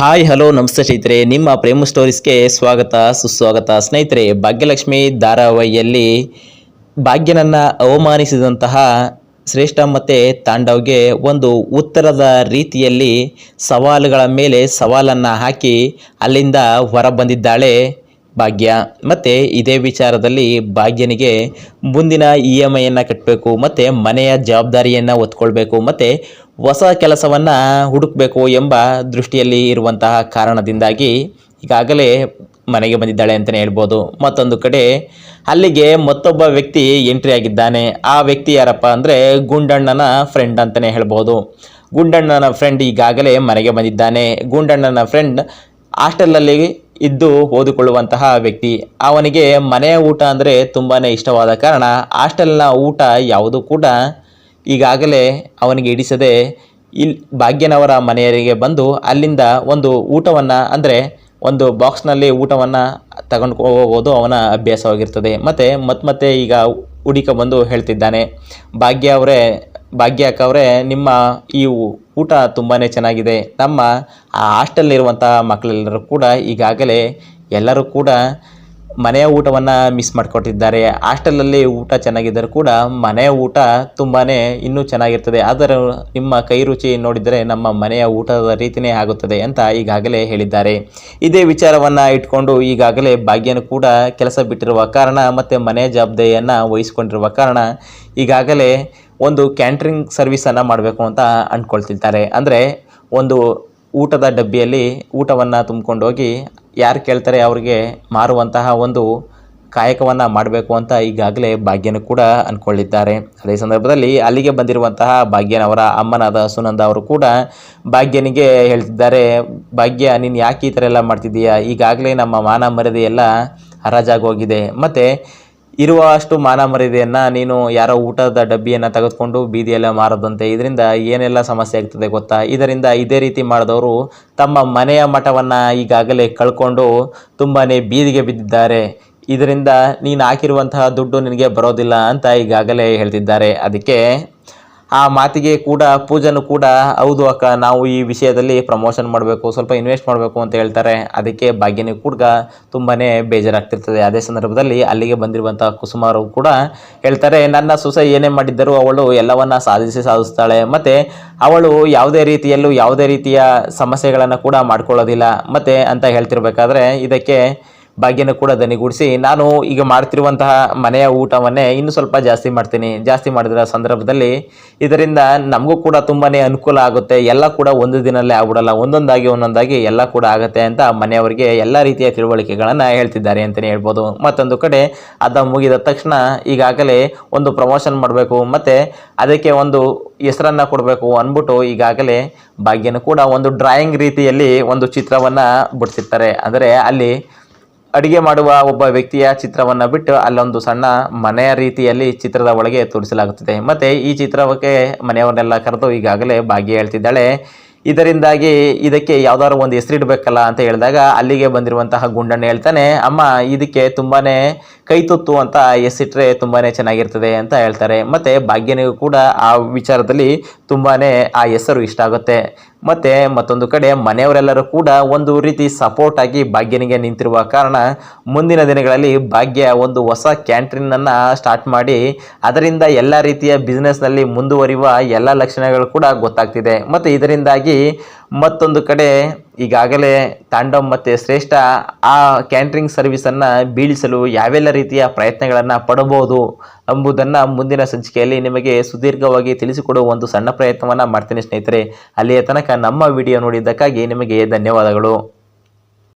Hi, hello, ನಮಸ್ತೆ ಸ್ನೇಹಿತರೆ. ನಿಮ್ಮ ಪ್ರೇಮ ಸ್ಟೋರೀಸ್ಗೆ ಸ್ವಾಗತ, ಸುಸ್ವಾಗತ. ಸ್ನೇಹಿತರೆ, ಭಾಗ್ಯಲಕ್ಷ್ಮಿ ಧಾರಾವಾಹಿಯಲ್ಲಿ ಭಾಗ್ಯನನ್ನು ಅವಮಾನಿಸಿದಂತಹ ಶ್ರೇಷ್ಠ ಮತ್ತು ತಾಂಡವ್ಗೆ ಒಂದು ಉತ್ತರದ ರೀತಿಯಲ್ಲಿ ಸವಾಲುಗಳ ಮೇಲೆ ಸವಾಲನ್ನು ಹಾಕಿ ಅಲ್ಲಿಂದ ಹೊರಬಂದಿದ್ದಾಳೆ ಭಾಗ್ಯ. ಮತ್ತು ಇದೇ ವಿಚಾರದಲ್ಲಿ ಭಾಗ್ಯನಿಗೆ ಮುಂದಿನ ಇ ಎಂ ಐಯನ್ನು ಕಟ್ಟಬೇಕು ಮತ್ತು ಮನೆಯ ಜವಾಬ್ದಾರಿಯನ್ನು ಒತ್ಕೊಳ್ಬೇಕು, ಮತ್ತು ಹೊಸ ಕೆಲಸವನ್ನು ಹುಡುಕಬೇಕು ಎಂಬ ದೃಷ್ಟಿಯಲ್ಲಿ ಇರುವಂತಹ ಕಾರಣದಿಂದಾಗಿ ಈಗಾಗಲೇ ಮನೆಗೆ ಬಂದಿದ್ದಾಳೆ ಅಂತಲೇ ಹೇಳ್ಬೋದು. ಮತ್ತೊಂದು ಕಡೆ, ಅಲ್ಲಿಗೆ ಮತ್ತೊಬ್ಬ ವ್ಯಕ್ತಿ ಎಂಟ್ರಿ ಆಗಿದ್ದಾನೆ. ಆ ವ್ಯಕ್ತಿ ಯಾರಪ್ಪ ಅಂದರೆ ಗುಂಡಣ್ಣನ ಫ್ರೆಂಡ್ ಅಂತಲೇ ಹೇಳ್ಬೋದು. ಗುಂಡಣ್ಣನ ಫ್ರೆಂಡ್ ಈಗಾಗಲೇ ಮನೆಗೆ ಬಂದಿದ್ದಾನೆ. ಗುಂಡಣ್ಣನ ಫ್ರೆಂಡ್ ಹಾಸ್ಟೆಲಲ್ಲಿ ಇದ್ದು ಓದಿಕೊಳ್ಳುವಂತಹ ವ್ಯಕ್ತಿ. ಅವನಿಗೆ ಮನೆಯ ಊಟ ಅಂದರೆ ತುಂಬಾ ಇಷ್ಟವಾದ ಕಾರಣ ಹಾಸ್ಟೆಲ್ನ ಊಟ ಯಾವುದು ಕೂಡ ಈಗಾಗಲೇ ಅವನಿಗೆ ಹಿಡಿಸದೆ ಇಲ್ಲಿ ಭಾಗ್ಯನವರ ಮನೆಯವರಿಗೆ ಬಂದು ಅಲ್ಲಿಂದ ಒಂದು ಊಟವನ್ನು ಅಂದರೆ ಒಂದು ಬಾಕ್ಸ್ನಲ್ಲಿ ಊಟವನ್ನು ತಗೊಂಡು ಹೋಗೋದು ಅವನ ಅಭ್ಯಾಸವಾಗಿರ್ತದೆ. ಮತ್ತು ಮತ್ತೆ ಮತ್ತೆ ಈಗ ಹುಡುಕ ಬಂದು ಹೇಳ್ತಿದ್ದಾನೆ. ಭಾಗ್ಯ ಅವರೇ ಭಾಗ್ಯ ಅಕ್ಕ ಅವರೇ, ನಿಮ್ಮ ಈ ಊಟ ತುಂಬಾ ಚೆನ್ನಾಗಿದೆ. ನಮ್ಮ ಆ ಹಾಸ್ಟೆಲ್ನಿರುವಂಥ ಮಕ್ಕಳೆಲ್ಲರೂ ಕೂಡ ಈಗಾಗಲೇ ಎಲ್ಲರೂ ಕೂಡ ಮನೆಯ ಊಟವನ್ನು ಮಿಸ್ ಮಾಡಿಕೊಟ್ಟಿದ್ದಾರೆ. ಹಾಸ್ಟೆಲಲ್ಲಿ ಊಟ ಚೆನ್ನಾಗಿದ್ದರೂ ಕೂಡ ಮನೆಯ ಊಟ ತುಂಬಾ ಇನ್ನೂ ಚೆನ್ನಾಗಿರ್ತದೆ. ಆದರೆ ನಿಮ್ಮ ಕೈ ರುಚಿ ನೋಡಿದರೆ ನಮ್ಮ ಮನೆಯ ಊಟದ ರೀತಿಯೇ ಆಗುತ್ತದೆ ಅಂತ ಈಗಾಗಲೇ ಹೇಳಿದ್ದಾರೆ. ಇದೇ ವಿಚಾರವನ್ನು ಇಟ್ಕೊಂಡು ಈಗಾಗಲೇ ಭಾಗ್ಯನು ಕೂಡ ಕೆಲಸ ಬಿಟ್ಟಿರುವ ಕಾರಣ ಮತ್ತು ಮನೆಯ ಜವಾಬ್ದಾರಿಯನ್ನು ವಹಿಸಿಕೊಂಡಿರುವ ಕಾರಣ ಈಗಾಗಲೇ ಒಂದು ಕ್ಯಾಂಟ್ರಿಂಗ್ ಸರ್ವಿಸನ್ನು ಮಾಡಬೇಕು ಅಂತ ಅಂದ್ಕೊಳ್ತಿರ್ತಾರೆ. ಅಂದರೆ ಒಂದು ಊಟದ ಡಬ್ಬಿಯಲ್ಲಿ ಊಟವನ್ನು ತುಂಬಿಕೊಂಡು ಹೋಗಿ ಯಾರು ಕೇಳ್ತಾರೆ ಅವರಿಗೆ ಮಾರುವಂತಹ ಒಂದು ಕಾಯಕವನ್ನು ಮಾಡಬೇಕು ಅಂತ ಈಗಾಗಲೇ ಭಾಗ್ಯನು ಕೂಡ ಅಂದ್ಕೊಳ್ಳಿದ್ದಾರೆ ಅದೇ ಸಂದರ್ಭದಲ್ಲಿ ಅಲ್ಲಿಗೆ ಬಂದಿರುವಂತಹ ಭಾಗ್ಯನವರ ಅಮ್ಮನಾದ ಸುನಂದ ಅವರು ಕೂಡ ಭಾಗ್ಯನಿಗೆ ಹೇಳ್ತಿದ್ದಾರೆ, ಭಾಗ್ಯ, ನೀನು ಯಾಕೆ ಈ ಥರ ಎಲ್ಲ ಮಾಡ್ತಿದ್ದೀಯಾ? ಈಗಾಗಲೇ ನಮ್ಮ ಮಾನ ಮರ್ಯಾದೆ ಎಲ್ಲ ಹರಾಜಾಗಿ ಹೋಗಿದೆ ಮತ್ತು ಇರುವ ಅಷ್ಟು ಮಾನ ಮರ್ಯಾದೆಯನ್ನು ನೀನು ಯಾರೋ ಊಟದ ಡಬ್ಬಿಯನ್ನು ತೆಗೆದುಕೊಂಡು ಬೀದಿಯೆಲ್ಲ ಮಾರದಂತೆ. ಇದರಿಂದ ಏನೆಲ್ಲ ಸಮಸ್ಯೆ ಆಗ್ತದೆ ಗೊತ್ತಾ? ಇದರಿಂದ ಇದೇ ರೀತಿ ಮಾಡಿದವರು ತಮ್ಮ ಮನೆಯ ಮಠವನ್ನು ಈಗಾಗಲೇ ಕಳ್ಕೊಂಡು ತುಂಬಾ ಬೀದಿಗೆ ಬಿದ್ದಿದ್ದಾರೆ. ಇದರಿಂದ ನೀನು ಹಾಕಿರುವಂತಹ ದುಡ್ಡು ನಿನಗೆ ಬರೋದಿಲ್ಲ ಅಂತ ಈಗಾಗಲೇ ಹೇಳ್ತಿದ್ದಾರೆ. ಅದಕ್ಕೆ ಆ ಮಾತಿಗೆ ಕೂಡ, ಪೂಜನು ಕೂಡ, ಹೌದು ಅಕ್ಕ, ನಾವು ಈ ವಿಷಯದಲ್ಲಿ ಪ್ರಮೋಷನ್ ಮಾಡಬೇಕು, ಸ್ವಲ್ಪ ಇನ್ವೆಸ್ಟ್ ಮಾಡಬೇಕು ಅಂತ ಹೇಳ್ತಾರೆ. ಅದಕ್ಕೆ ಭಾಗ್ಯನಿ ಕೂಡ ತುಂಬಾ ಬೇಜಾರಾಗ್ತಿರ್ತದೆ. ಅದೇ ಸಂದರ್ಭದಲ್ಲಿ ಅಲ್ಲಿಗೆ ಬಂದಿರುವಂಥ ಕುಸುಮಾರು ಕೂಡ ಹೇಳ್ತಾರೆ, ನನ್ನ ಸೊಸೆ ಏನೇ ಮಾಡಿದ್ದರೂ ಅವಳು ಎಲ್ಲವನ್ನ ಸಾಧಿಸಿ ಸಾಧಿಸ್ತಾಳೆ. ಮತ್ತು ಅವಳು ಯಾವುದೇ ರೀತಿಯಲ್ಲೂ ಯಾವುದೇ ರೀತಿಯ ಸಮಸ್ಯೆಗಳನ್ನು ಕೂಡ ಮಾಡ್ಕೊಳ್ಳೋದಿಲ್ಲ. ಮತ್ತು ಅಂತ ಹೇಳ್ತಿರ್ಬೇಕಾದ್ರೆ, ಇದಕ್ಕೆ ಭಾಗ್ಯನ ಕೂಡ ದನಿಗೂಡಿಸಿ ನಾನು ಈಗ ಮಾಡ್ತಿರುವಂತಹ ಮನೆಯ ಊಟವನ್ನೇ ಇನ್ನೂ ಸ್ವಲ್ಪ ಜಾಸ್ತಿ ಮಾಡ್ತೀನಿ. ಜಾಸ್ತಿ ಮಾಡಿದ ಸಂದರ್ಭದಲ್ಲಿ ಇದರಿಂದ ನಮಗೂ ಕೂಡ ತುಂಬಾ ಅನುಕೂಲ ಆಗುತ್ತೆ. ಎಲ್ಲ ಕೂಡ ಒಂದು ದಿನಲ್ಲೇ ಆಗ್ಬಿಡಲ್ಲ. ಒಂದೊಂದಾಗಿ ಒಂದೊಂದಾಗಿ ಎಲ್ಲ ಕೂಡ ಆಗುತ್ತೆ ಅಂತ ಮನೆಯವರಿಗೆ ಎಲ್ಲ ರೀತಿಯ ತಿಳುವಳಿಕೆಗಳನ್ನು ಹೇಳ್ತಿದ್ದಾರೆ ಅಂತಲೇ ಹೇಳ್ಬೋದು. ಮತ್ತೊಂದು ಕಡೆ ಅದ ಮುಗಿದ ತಕ್ಷಣ ಈಗಾಗಲೇ ಒಂದು ಪ್ರಮೋಷನ್ ಮಾಡಬೇಕು. ಮತ್ತು ಅದಕ್ಕೆ ಒಂದು ಹೆಸರನ್ನು ಕೊಡಬೇಕು ಅಂದ್ಬಿಟ್ಟು ಈಗಾಗಲೇ ಭಾಗ್ಯನ ಕೂಡ ಒಂದು ಡ್ರಾಯಿಂಗ್ ರೀತಿಯಲ್ಲಿ ಒಂದು ಚಿತ್ರವನ್ನು ಬಿಡಿಸಿರ್ತಾರೆ. ಅಂದರೆ ಅಲ್ಲಿ ಅಡಿಗೆ ಮಾಡುವ ಒಬ್ಬ ವ್ಯಕ್ತಿಯ ಚಿತ್ರವನ್ನು ಬಿಟ್ಟು ಅಲ್ಲೊಂದು ಸಣ್ಣ ಮನೆಯ ರೀತಿಯಲ್ಲಿ ಚಿತ್ರದ ಒಳಗೆ ತೋರಿಸಲಾಗುತ್ತದೆ. ಮತ್ತು ಈ ಚಿತ್ರಕ್ಕೆ ಮನೆಯವರನ್ನೆಲ್ಲ ಕರೆದು ಈಗಾಗಲೇ ಭಾಗಿ ಹೇಳ್ತಿದ್ದಾಳೆ. ಇದರಿಂದಾಗಿ ಇದಕ್ಕೆ ಯಾವ್ದಾದ್ರು ಒಂದು ಹೆಸರಿಡಬೇಕಲ್ಲ ಅಂತ ಹೇಳಿದಾಗ ಅಲ್ಲಿಗೆ ಬಂದಿರುವಂತಹ ಗುಂಡಣ್ಣ ಹೇಳ್ತಾನೆ, ಅಮ್ಮ, ಇದಕ್ಕೆ ತುಂಬಾ ಕೈ ತುತ್ತು ಅಂತ ಎಸ್ಸಿಟ್ರೆ ತುಂಬಾ ಚೆನ್ನಾಗಿರ್ತದೆ ಅಂತ ಹೇಳ್ತಾರೆ. ಮತ್ತು ಭಾಗ್ಯನಿಗೂ ಕೂಡ ಆ ವಿಚಾರದಲ್ಲಿ ತುಂಬಾ ಆ ಹೆಸರು ಇಷ್ಟ ಆಗುತ್ತೆ. ಮತ್ತು ಮತ್ತೊಂದು ಕಡೆ ಮನೆಯವರೆಲ್ಲರೂ ಕೂಡ ಒಂದು ರೀತಿ ಸಪೋರ್ಟ್ ಆಗಿ ಭಾಗ್ಯನಿಗೆ ನಿಂತಿರುವ ಕಾರಣ ಮುಂದಿನ ದಿನಗಳಲ್ಲಿ ಭಾಗ್ಯ ಒಂದು ಹೊಸ ಕ್ಯಾಂಟೀನನ್ನು ಸ್ಟಾರ್ಟ್ ಮಾಡಿ ಅದರಿಂದ ಎಲ್ಲ ರೀತಿಯ ಬಿಸ್ನೆಸ್ನಲ್ಲಿ ಮುಂದುವರಿಯುವ ಎಲ್ಲ ಲಕ್ಷಣಗಳು ಕೂಡ ಗೊತ್ತಾಗ್ತಿದೆ. ಮತ್ತು ಇದರಿಂದಾಗಿ ಮತ್ತೊಂದು ಕಡೆ ಈಗಾಗಲೇ ತಾಂಡವ್ ಮತ್ತು ಶ್ರೇಷ್ಠ ಆ ಕ್ಯಾಂಟ್ರಿಂಗ್ ಸರ್ವಿಸನ್ನು ಬೀಳಿಸಲು ಯಾವೆಲ್ಲ ರೀತಿಯ ಪ್ರಯತ್ನಗಳನ್ನು ಪಡಬಹುದು ಎಂಬುದನ್ನು ಮುಂದಿನ ಸಂಚಿಕೆಯಲ್ಲಿ ನಿಮಗೆ ಸುದೀರ್ಘವಾಗಿ ತಿಳಿಸಿಕೊಡುವ ಒಂದು ಸಣ್ಣ ಪ್ರಯತ್ನವನ್ನು ಮಾಡ್ತೀನಿ ಸ್ನೇಹಿತರೆ. ಅಲ್ಲಿಯ ತನಕ ನಮ್ಮ ವಿಡಿಯೋ ನೋಡಿದ್ದಕ್ಕಾಗಿ ನಿಮಗೆ ಧನ್ಯವಾದಗಳು.